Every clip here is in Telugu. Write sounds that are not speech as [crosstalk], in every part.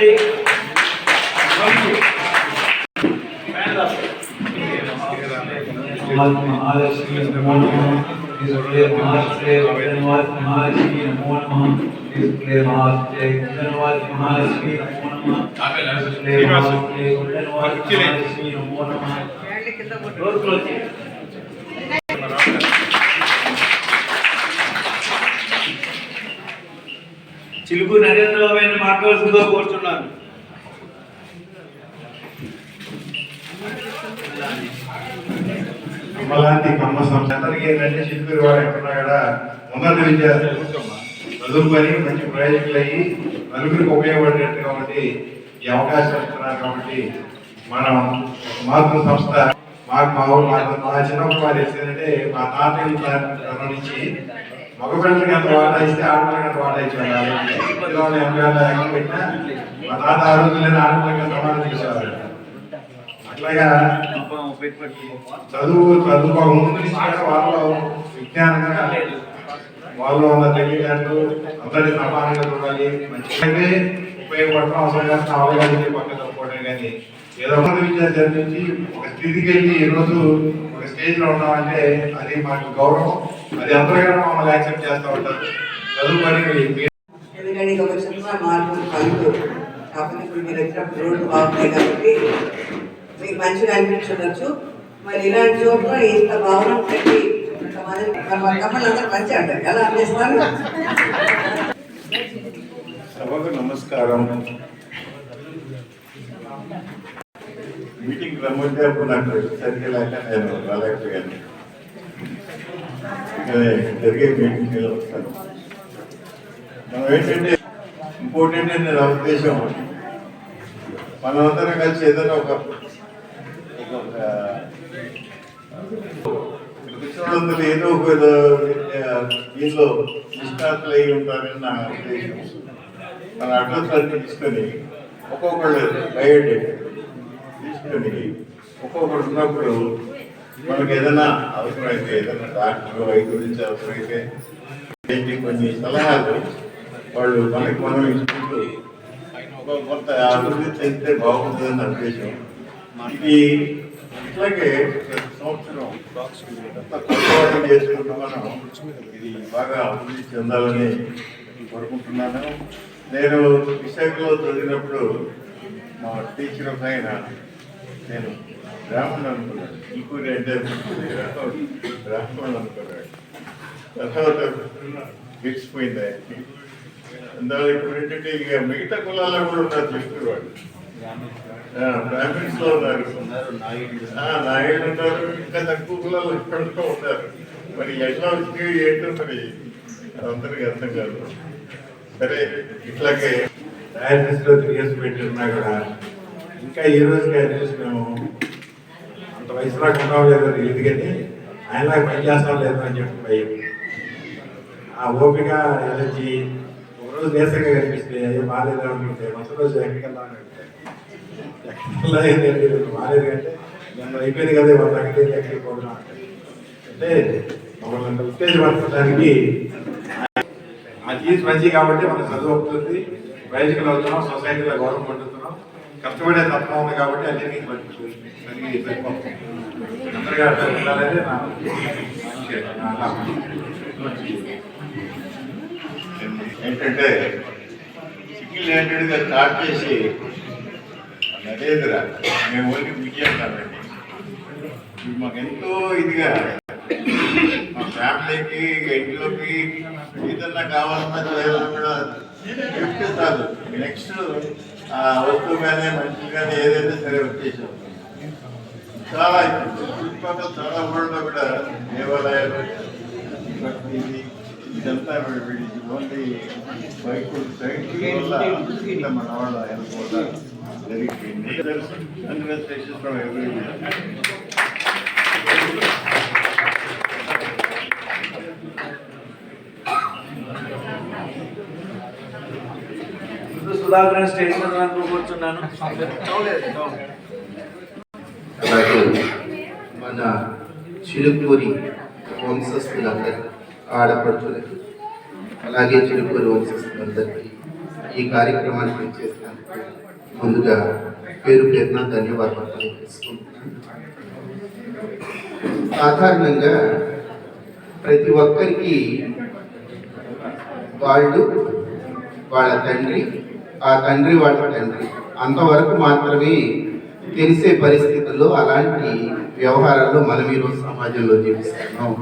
Gracias. చిలుకు నరేంద్ర బాబు అయిన మాట్లాడుతుందో కోరుచున్నాను. అమ్మలాంటి కమ్మ సంస్థకి ఏంటంటే చిలుకూరు వారు ఎక్కడున్నా కూడా ఉన్నత విద్య చదువుకొని మంచి ప్రయోజకులు అయ్యి నలుగురికి ఉపయోగపడేట్టు కాబట్టి ఈ అవకాశం ఇస్తున్నారు కాబట్టి మనం మాతృ సంస్థ మాకు మా ఊరు మా చిన్నప్పుడు వారు ఏంటంటే మా తాతయ్య తరం నుంచి మగపిల్లలకి ఎంత వాటా ఇస్తే ఆడపిల్లకి ఎంత వాటా ఉండాలి. పిల్లలు ఎంపీఆర్ ఎక్కడ పెట్టినా మా తాత ఆ రోజు రోజుల్లోనే ఆడపిల్లకి సమానం చేసేవారు అట్లాగా చదువు చదువు వాళ్ళు విజ్ఞానంగా వాళ్ళు ఉన్న తెలియనట్టు అందరినీ సమానంగా చూడాలి. మంచిగా ఉపయోగపడటం అవసరం కానీ అవగాహన పక్కన తప్పుకోవడం కానీ ఏదో ఒక విద్య జరిపించి ఒక స్థితికి వెళ్ళి ఈరోజు ఒక స్టేజ్లో ఉన్నామంటే అది మాకు గౌరవం. అది అందరికీ మమ్మల్ని యాక్సెప్ట్ చేస్తూ ఉంటారు. చదువుకొని మీ- ఎందుకంటే ఇది ఒక చిన్న మార్పు పనులు కాకపోతే ఇప్పుడు మీరు వచ్చినప్పుడు రోడ్లు బాగున్నాయి కాబట్టి మీకు మంచిగా అనిపించవచ్చు మరి ఇలాంటి చోట్ల ఇంత భవనం పెట్టి ఇంతమంది మరి మా కమ్మలు అందరూ మంచి అంటారు. ఎలా అందిస్తారు సభకు నమస్కారం. మీటింగ్ రమ్మంటే నాకు సరిగ్గా నేను రాలేకపోయాను. జరిగే మీటింగ్ వస్తాను. మనం ఏంటంటే ఇంపార్టెంట్ అని నా ఉద్దేశం మనమందరం కలిసి ఏదైనా ఒక ఒక ఏదో ఒక దీనిలో నిష్ణాతులు అయి ఉంటారని నా ఉద్దేశం. మన అడ్రస్ అన్ని తీసుకొని ఒక్కొక్కళ్ళు బయోడేట్. తీసుకొని ఒక్కొక్కరు ఉన్నప్పుడు మనకి ఏదైనా అవసరమైతే ఏదైనా డాక్టర్ వైద్య గురించి అవసరమైతే ఏంటి కొన్ని సలహాలు వాళ్ళు మనకి మనం ఇచ్చుకుంటూ కొంత అభివృద్ధి చెందితే బాగుంటుందని ఉద్దేశం. ఇది ఇట్లాగే ప్రతి సంవత్సరం కొత్త చేసుకుంటూ మనం ఇది బాగా అభివృద్ధి చెందాలని కోరుకుంటున్నాను. నేను విశాఖలో చదివినప్పుడు మా టీచర్ ఒక ఆయన నేను బ్రాహ్మణ్ అనుకున్నాడు ఇంకో అంటే బ్రాహ్మణ్ అనుకున్నాడు తర్వాత గెలిచిపోయింది ఆయనకి. అందువల్ల ఇప్పుడు ఏంటంటే ఇక మిగతా కులాల్లో కూడా ఉన్నారు చెప్పేవాడు బ్రాహ్మిన్స్లో ఉన్నారు. నాయుడు ఉన్నారు. ఇంకా తక్కువ కులాలు ఎక్కడో ఉన్నారు. మరి ఎట్లా వచ్చినాయి ఏంటో మరి అందరికి అర్థం కాదు. సరే ఇట్లాగే. డయాలసిస్లో త్రీ ఇయర్స్ పెట్టినా కూడా ఇంకా ఈ రోజుకి అడ్రస్ మేము అంత వయసు నాకు ఉన్నాం లేదో తెలియదు కానీ ఆయన పని చేస్తాం లేదు అని చెప్పి భయం. ఆ ఓపిక ఎనర్జీ ఒక రోజు నీరసంగా కనిపిస్తే అయ్యో బాగాలేదు అనుకుంటే మొత్తం రోజు ఎక్కడికి వెళ్దామని అంటే ఎక్కడికి బాగాలేదు అంటే నేను అయిపోయింది కదా వాళ్ళ ఎక్కడికి ఎక్కడికి పోతున్నాం అంటే. మమ్మల్ని ఉత్తేజపరచడానికి మంచి చీజ్ మంచి కాబట్టి మన చదువు అవుతుంది బయటకు అవుతున్నాం సొసైటీలో గౌరవం పొందుతున్నాం. కష్టపడే తత్వం ఉంది కాబట్టి అన్ని నీకు సరిపోతుంది అందరికీ ఉండాలని నా ఏంటంటే సిక్కిల్ స్టార్ట్ చేసి నరేంద్ర మేము ఓన్లీ విజయం మాకు ఎంతో ఇదిగా మా ఫ్యామిలీకి ఇంట్లోకి ఏదన్నా కావాలన్నా ఏదన్నా కూడా చాలు నెక్స్ట్ వస్తువు కానీ మనుషులు కానీ ఏదైతే సరే వచ్చేసాం. చాలా చుట్టుపక్కల చాలా ఊళ్ళో కూడా దేవాలయాలు ఇది ఇదంతా వీడి ఓన్లీ బైకుల్ సైడ్ వల్ల ఇట్లా మన వాళ్ళ హెల్ప్ వల్ల జరిగిపోయింది అడ్మినిస్ట్రేషన్ ఫ్రమ్ ఎవ్రీ ముందు సుధాకర్ స్టేజ్ కూర్చున్నాను. అలాగే మన చిలుకూరి వంశస్థులందరికీ ఆడపడుచులకి అలాగే చిలుకూరి వంశస్థులందరికీ ఈ కార్యక్రమాన్ని పనిచేసినందుకు ముందుగా పేరు పేరున ధన్యవాదాలు తెలియజేసుకుంటున్నాను సాధారణంగా ప్రతి ఒక్కరికి వాళ్ళు వాళ్ళ తండ్రి ఆ తండ్రి వాటి తండ్రి. అంతవరకు మాత్రమే తెలిసే పరిస్థితుల్లో అలాంటి వ్యవహారాల్లో మనం ఈరోజు సమాజంలో జీవిస్తున్నాం.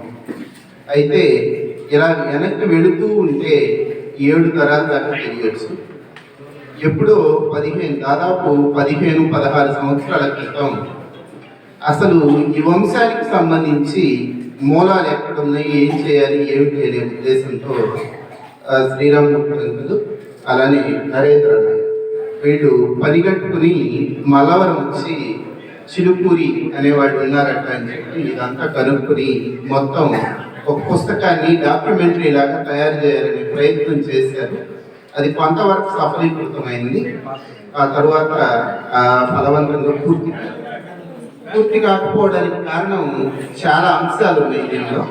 అయితే ఇలా వెనక్కి వెళుతూ ఉంటే ఏడు తరాల దాకా తెలియచ్చు ఎప్పుడో పదిహేను దాదాపు పదిహేను పదహారు సంవత్సరాల క్రితం అసలు ఈ వంశానికి సంబంధించి మూలాలు ఎక్కడున్నాయి ఏం చేయాలి ఏమిటి అనే ఉద్దేశంతో శ్రీరామ్ శ్రీరాములు అలానే నరేంద్ర అన్నయ్య. వీళ్ళు పరిగెట్టుకుని మలవరం వచ్చి చిలుకూరి అనేవాడు ఉన్నారట అని చెప్పి ఇదంతా కనుక్కుని మొత్తం ఒక పుస్తకాన్ని డాక్యుమెంటరీ లాగా తయారు చేయాలనే ప్రయత్నం చేశారు. అది కొంతవరకు సఫలీకృతమైంది. ఆ తర్వాత ఆ ఫలవంతంగా పూర్తి పూర్తి కాకపోవడానికి కారణం చాలా అంశాలు ఉన్నాయి దీనిలో.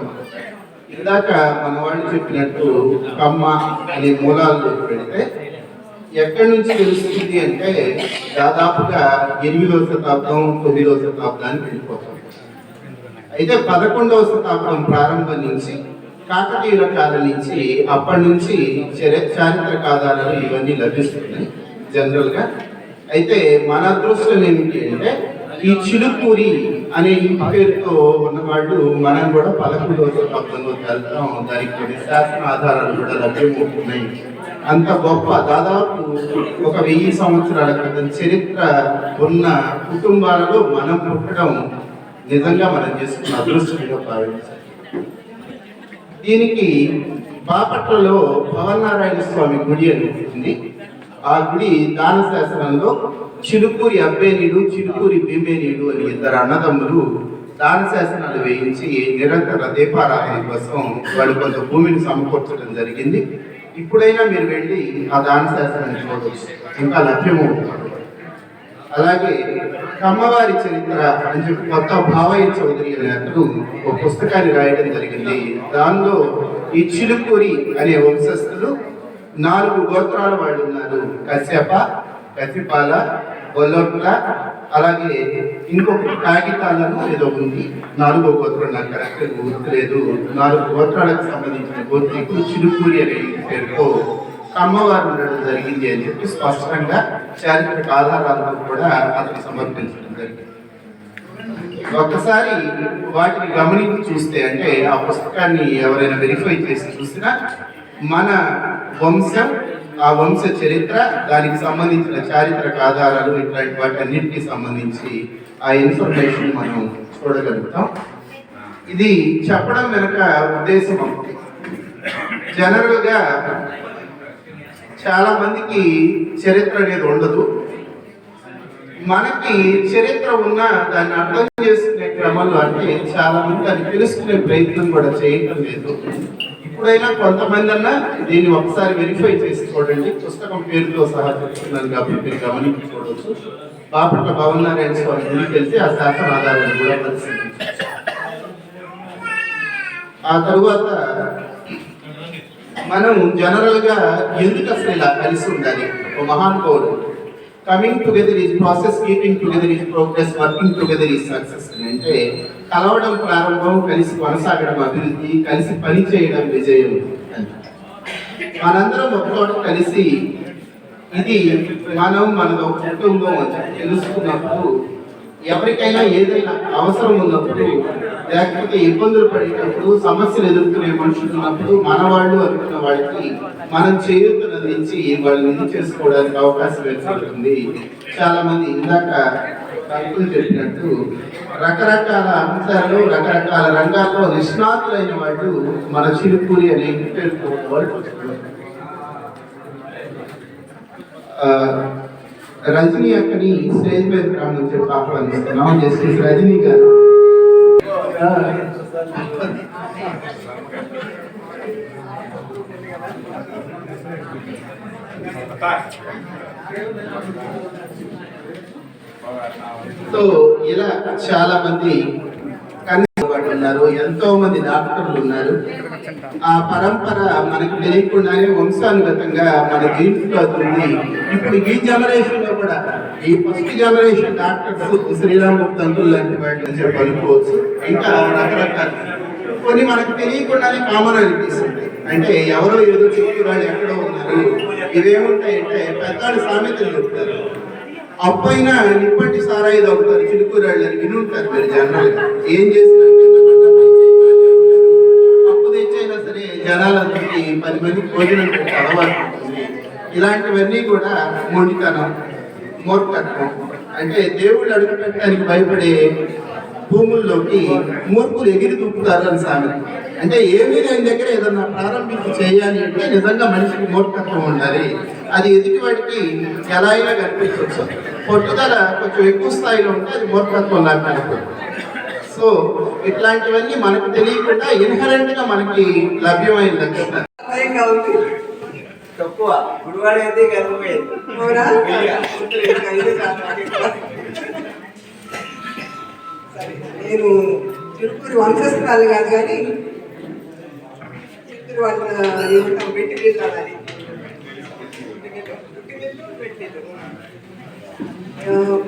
ఇందాక మన వాళ్ళు చెప్పినట్టు కమ్మ అనే మూలాలు పెడితే ఎక్కడి నుంచి తెలుస్తుంది అంటే దాదాపుగా ఎనిమిదవ శతాబ్దం తొమ్మిదవ శతాబ్దానికి వెళ్ళిపోతుంది. అయితే పదకొండవ శతాబ్దం ప్రారంభం నుంచి కాకతీయుల కాలం నుంచి అప్పటి నుంచి చరి- చారిత్రక ఆధారాలు ఇవన్నీ లభిస్తున్నాయి జనరల్గా. అయితే మన అదృష్టం ఏమిటి అంటే ఈ చిలుకూరి అనే ఇంటి పేరుతో ఉన్నవాళ్ళు మనం కూడా పదకొండవ శతాబ్దంలో వెళ్తాం దానికి కొన్ని శాసన ఆధారాలు కూడా లభ్యమవుతున్నాయి. అంత గొప్ప దాదాపు ఒక వెయ్యి సంవత్సరాల క్రితం చరిత్ర ఉన్న కుటుంబాలలో మనం పుట్టడం నిజంగా మనం చేసుకున్న అదృష్టంగా భావించాలి. దీనికి బాపట్లలో పవనారాయణ స్వామి గుడి అని ఆ గుడి దాన శాసనంలో చిలుకూరి అబ్బేనీడు చిలుకూరి భీమేనీడు అని ఇద్దరు అన్నదమ్ములు దాన శాసనాలు వేయించి నిరంతర దీపారాధన కోసం వాళ్ళు కొంత భూమిని సమకూర్చడం జరిగింది. ఇప్పుడైనా మీరు వెళ్ళి ఆ దాన శాసనాన్ని చూడవచ్చు ఇంకా లభ్యమవుతుంది అలాగే కమ్మవారి చరిత్ర అని చెప్పి కొత్త భావయ్య చౌదరి అనే అతను ఒక పుస్తకాన్ని రాయడం జరిగింది. దానిలో ఈ చిలుకూరి అనే వంశస్థులు నాలుగు గోత్రాల వాళ్ళు ఉన్నారు. కశ్యప కసిపాల బొల్లొట్ల అలాగే ఇంకొక కాగితాలను ఏదో ఉంది. నాలుగో గోత్రం నాకు కరెక్ట్ గుర్తులేదు. నాలుగు గోత్రాలకు సంబంధించిన గోత్రికులు చిలుకూరి అనే పేరుతో అమ్మవారు ఉండడం జరిగింది అని చెప్పి స్పష్టంగా చారిత్రక ఆధారాలను కూడా అతను సమర్పించడం జరిగింది. ఒక్కసారి వాటిని గమనించి చూస్తే అంటే ఆ పుస్తకాన్ని ఎవరైనా వెరిఫై చేసి చూసినా మన వంశం ఆ వంశ చరిత్ర దానికి సంబంధించిన చారిత్రక ఆధారాలు ఇట్లాంటి వాటి అన్నింటికి సంబంధించి ఆ ఇన్ఫర్మేషన్ మనం చూడగలుగుతాం. ఇది చెప్పడం వెనుక ఉద్దేశం ఒకటి. జనరల్ చాలా మందికి చరిత్ర అనేది ఉండదు. మనకి చరిత్ర ఉన్న దాన్ని అర్థం చేసుకునే క్రమంలో అంటే చాలా మంది దాన్ని తెలుసుకునే ప్రయత్నం కూడా చేయటం లేదు. ఇప్పుడైనా కొంతమంది అన్నా దీన్ని ఒకసారి వెరిఫై చేసి చూడండి. పుస్తకం పేరుతో సహా చెప్తున్నాను కాబట్టి మీరు గమనించి చూడవచ్చు బాపట్ల భవనారాయణ స్వామి గుడికి వెళ్తే ఆ శాసన ఆధారాన్ని కూడా పరిశీలించవచ్చు. ఆ తరువాత మనం జనరల్గా ఎందుకు అసలు ఇలా కలిసి ఉండాలి? ఒక మహానుభావుడు coming together is process keeping together is progress working together is success అంటే కలవడం ప్రారంభం కలిసి కొనసాగడం అభివృద్ధి కలిసి పని చేయడం విజయం. మనందరం ఒకటోట కలిసి ఇది మనం మన ఒక కుటుంబం తెలుసుకున్నప్పుడు ఎవరికైనా ఏదైనా అవసరం ఉన్నప్పుడు లేకపోతే ఇబ్బందులు పడేటప్పుడు సమస్యలు ఎదుర్కొనే మనుషులు ఉన్నప్పుడు మన వాళ్ళు అనుకున్న వాళ్ళకి మనం చేయూతనందించి వాళ్ళని ఇది చేసుకోవడానికి అవకాశం ఏర్పడుతుంది. చాలా మంది ఇందాక కవితలు చెప్పినట్టు రకరకాల అంశాలు రకరకాల రంగాల్లో నిష్ణాతులైన వాళ్ళు మన చిలుకూరి అనే పేరుతో రజనీ అక్కని స్టేజ్ మీద రామని ఆహ్వానిస్తున్నాం. జస్టిస్ రజనీ గారు. Thank సో ఇలా చాలా మంది ఉన్నారు ఎంతో మంది డాక్టర్లు ఉన్నారు. ఆ పరంపర మనకు తెలియకుండానే వంశానుగతంగా మన జీన్స్లో ఇప్పుడు ఈ జనరేషన్లో కూడా ఈ ఫస్ట్ జనరేషన్ డాక్టర్స్ శ్రీరామ్ తంతులు లాంటి వాటిని చెప్పి ఇంకా రకరకాల. కొన్ని మనకు తెలియకుండానే కామన్ అనిపిస్తుంది. అంటే ఎవరో ఏదో చెప్తున్నారు ఎక్కడో ఉన్నారు. ఇవేముంటాయంటే పెద్దవాళ్ళు సామెతలు చెప్తారు. అప్పైన నిప్పటి సారాయి తగ్గుతారు చిలుకూరాళ్ళు అని విని ఉంటారు మీరు జనాలు. ఏం చేసినా అప్పు తెచ్చైనా సరే జనాలందరికీ పది మందికి భోజనం అలవాటు ఇలాంటివన్నీ కూడా మొండితనం మూర్ఖత్వం. అంటే దేవుళ్ళు అడుగు పెట్టడానికి భయపడే భూముల్లోకి మూర్ఖులు ఎగిరి దూకుతారు అని సామెత. అంటే ఏమీ లేని దగ్గర ఏదన్నా ప్రారంభించి చేయాలి అంటే నిజంగా మనిషికి మూర్ఖత్వం ఉండాలి. అది ఎదుటి వాడికి ఎలా అయినా కనిపించవచ్చు పట్టుదల కొంచెం ఎక్కువ స్థాయిలో ఉంటే అది మూర్ఖత్వం కనపడుతుంది సో ఇట్లాంటివన్నీ మనకు తెలియకుండా ఇన్హరెంట్గా మనకి లభ్యమైన తక్కువ. గుడివాడ అయితే నేను తిరుపతి వంశస్థాలు కాదు కానీ తిరుపతి వాళ్ళ ఏమంటాం ఆ,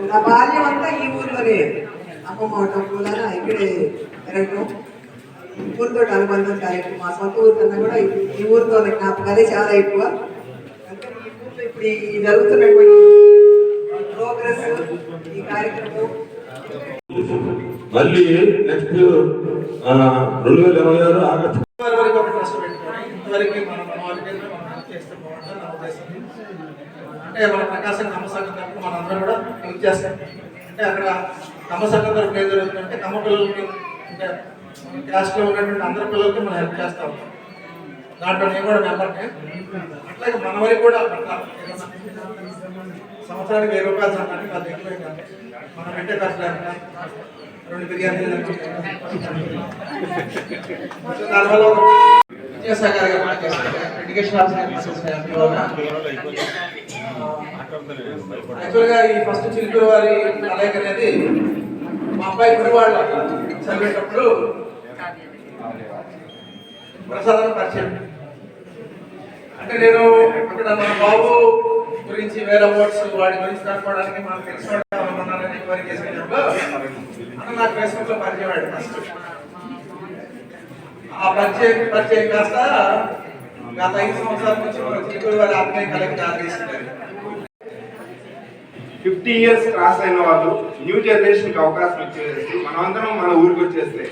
నా బాల్యం అంతా ఈ ఊర్లోనే. అమ్మమ్మ కూడా ఇక్కడే పెరగడం ఊరితో అనుబంధం చాలా ఎక్కువ. మా సొంత ఊరు కన్నా కూడా ఈ- ఊరితో జ్ఞాపకాలే చాలా ఎక్కువ. అందుకని ఈ ఊర్లో ఇప్పుడు ఈ జరుగుతున్నటువంటి ప్రోగ్రెస్ ఈ కార్యక్రమం. మళ్ళీ నెక్స్ట్ రెండు వేల ఇరవై ఆరు ఆగస్టు వరకు ఒక ట్రస్ట్ పెట్టుకొని ఇంతవరకు మనం మన వాళ్ళ పేరు మీద మనం చేస్తే బాగుంటుంది నా ఉద్దేశం అంటే మన ప్రకాశం నమ్మసంగం తరపున మన అందరం కూడా హెల్ప్ చేస్తాం. అంటే అక్కడ నమ్మసంగం తరపున ఏం జరుగుతుందంటే కమ్మ పిల్లలకి అంటే క్యాస్ట్లో ఉన్నటువంటి అందరి పిల్లలకి మనం హెల్ప్ చేస్తాం. దాంట్లో నేను కూడా మెంబర్ని. అట్లాగే మన వరకు కూడా సంవత్సరానికి వెయ్యి రూపాయలు సంపాదించి అది ఎక్కువ మనం పెట్టే ఖర్చు లేకుండా రెండు బిర్యానీలు దానివల్ల విద్యాసాగర్ గారు పనిచేస్తారు ఎడ్యుకేషన్ ఆఫీసర్ యాక్చువల్గా ఈ ఫస్ట్ చిలుకూరు వారి కలయిక అనేది మా అబ్బాయి గుడివాళ్ళ చదివేటప్పుడు ప్రసాదం పరిచయం. అంటే నేను అక్కడ మన బాబు గురించి వేరే అవార్డ్స్ వాడి గురించి కనుక్కోవడానికి మనకు తెలిసిన ఉన్నారని ఎంక్వైరీ చేసేటప్పుడు అన్న నాకు ఫేస్బుక్లో పరిచయం వాడు ఫస్ట్. ఆ పరిచయం పరిచయం కాస్త గత ఐదు సంవత్సరాల నుంచి మన చిలుకూరు వారి ఆత్మీయ కలెక్టర్ ఆదేశించారు. ఫిఫ్టీ ఇయర్స్ క్రాస్ అయిన వాళ్ళు న్యూ జనరేషన్కి అవకాశం ఇచ్చేసి మనమందరం మన ఊరికి వచ్చేస్తే.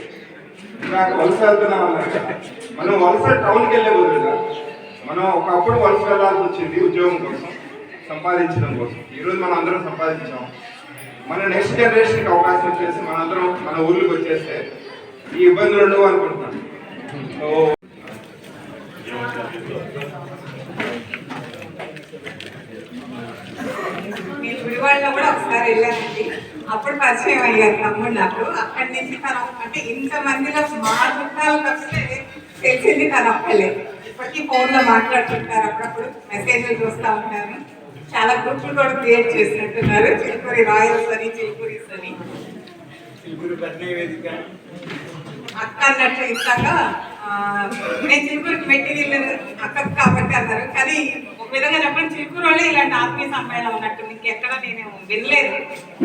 నాకు వలస వెళ్తున్నాం మనం వలస టౌన్కి వెళ్ళే బదులుగా మనం ఒకప్పుడు వలస వెళ్ళాల్సి వచ్చింది ఉద్యోగం కోసం సంపాదించడం కోసం. ఈరోజు మనం అందరం సంపాదించాం. మన నెక్స్ట్ జనరేషన్కి అవకాశం ఇచ్చేసి మనందరం మన ఊర్లకు వచ్చేస్తే ఈ ఇబ్బందులు ఉండవు అనుకుంటున్నాను. సో మీ గుడివాడలో కూడా ఒకసారి వెళ్ళానండి. అప్పుడు పరిచయం అయ్యారు తమ్ముడు నాకు. అక్కడి నుంచి తను అంటే ఇంత మందిలో మా చుట్టాలకు వస్తే తెలిసింది తను ఒక్కలే ఇప్పటికీ ఫోన్లో మాట్లాడుతుంటారు అప్పుడప్పుడు. మెసేజ్లు చూస్తూ ఉంటారు. చాలా గ్రూప్లు కూడా క్రియేట్ చేసినట్టున్నారు. చిలుకూరి రాయల్స్ అని చిలుకూరిస్ అని. అక్క అన్నట్టు ఆ, నేను చిలుకూరికి మెటీరియల్ అక్కకు కాబట్టి అన్నారు కానీ ఒక విధంగా చెప్పండి చిలుకూరు వాళ్ళే ఇలాంటి ఆత్మీయ సమ్మేళనం ఉన్నట్టు ఇంకెక్కడ నేను వినలేదు.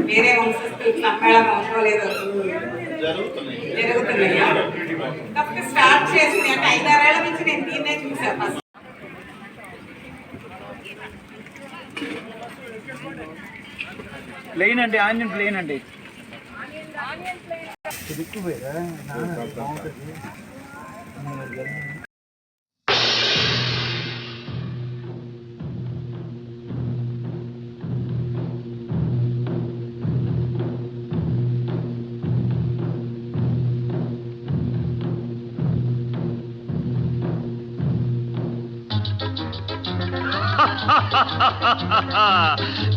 వేరే వంశస్థుల సమ్మేళనం ఉందో లేదో. జరుగుతున్నాయా. స్టార్ట్ చేసింది అంటే ఐదారేళ్ళ నుంచి నేను దీన్నే చూసాను ఫస్ట్. ప్లేన్ అండి ఆంజన్ ప్లేన్ అండి. [laughs]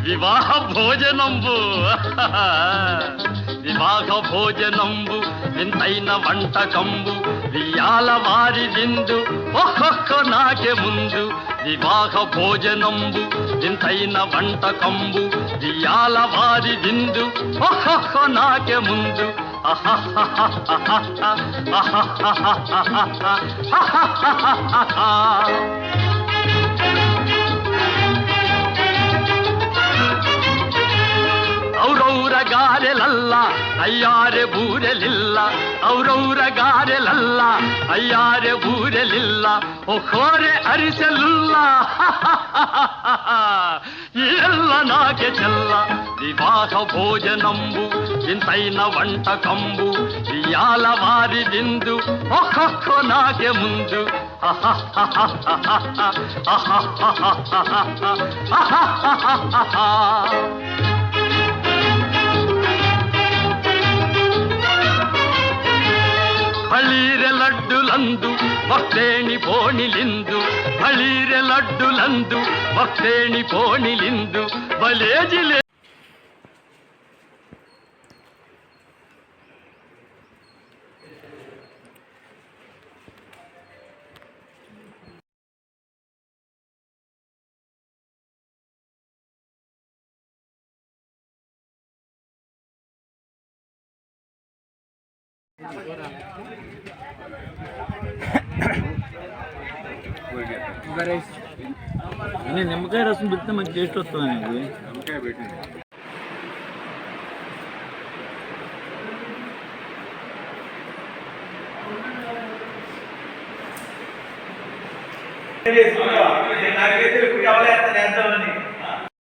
వివాహ భోజనంబు [laughs] వివాహ భోజనంబు వింతైన వంటకంబు. వియాల వారి విందు ఒక్కొక్క నాకే ముందు వివాహ భోజనంబు వింతైన వంటకంబు వియాల వారి విందు ఒక్కొక్క నాకే ముందు ಔರೌರ ಗಾರೆಲಲ್ಲ ಅಯ್ಯಾರೆ ಬೂರೆಲಿಲ್ಲ ಔರೌರ ಗಾರೆಲಲ್ಲ ಅಯ್ಯಾರೆ ಬೂರೆಲಿಲ್ಲ ಒಖೋರೆ ಅರಿಸಲಿಲ್ಲ ಎಲ್ಲ ನಾಗೆ ಚೆಲ್ಲ వివాహ భోజనంబు వింతైన వంటకంబు ఇయాల వారి విందు ఒక్కొక్క నాగే ముందు ಬಳೀರೆ ಲಡ್ಡುಲಂದು ಭಕ್ತೇಣಿ ಪೋಣಿಲಿಂದು ಬಳೀರೆ ಲಡ್ಡುಲಂದು ಭಕ್ತೇಣಿ ಪೋಣಿಲಿಂದು ಬಲೇಜಿಲೆ నిమ్మకాయ రసం పెడితే మంచి టేస్ట్ వస్తుంది అండి నిమ్మకాయ పెట్టింది నాకైతే ఇప్పుడు ఎవరు వేస్తాను వేద్దామని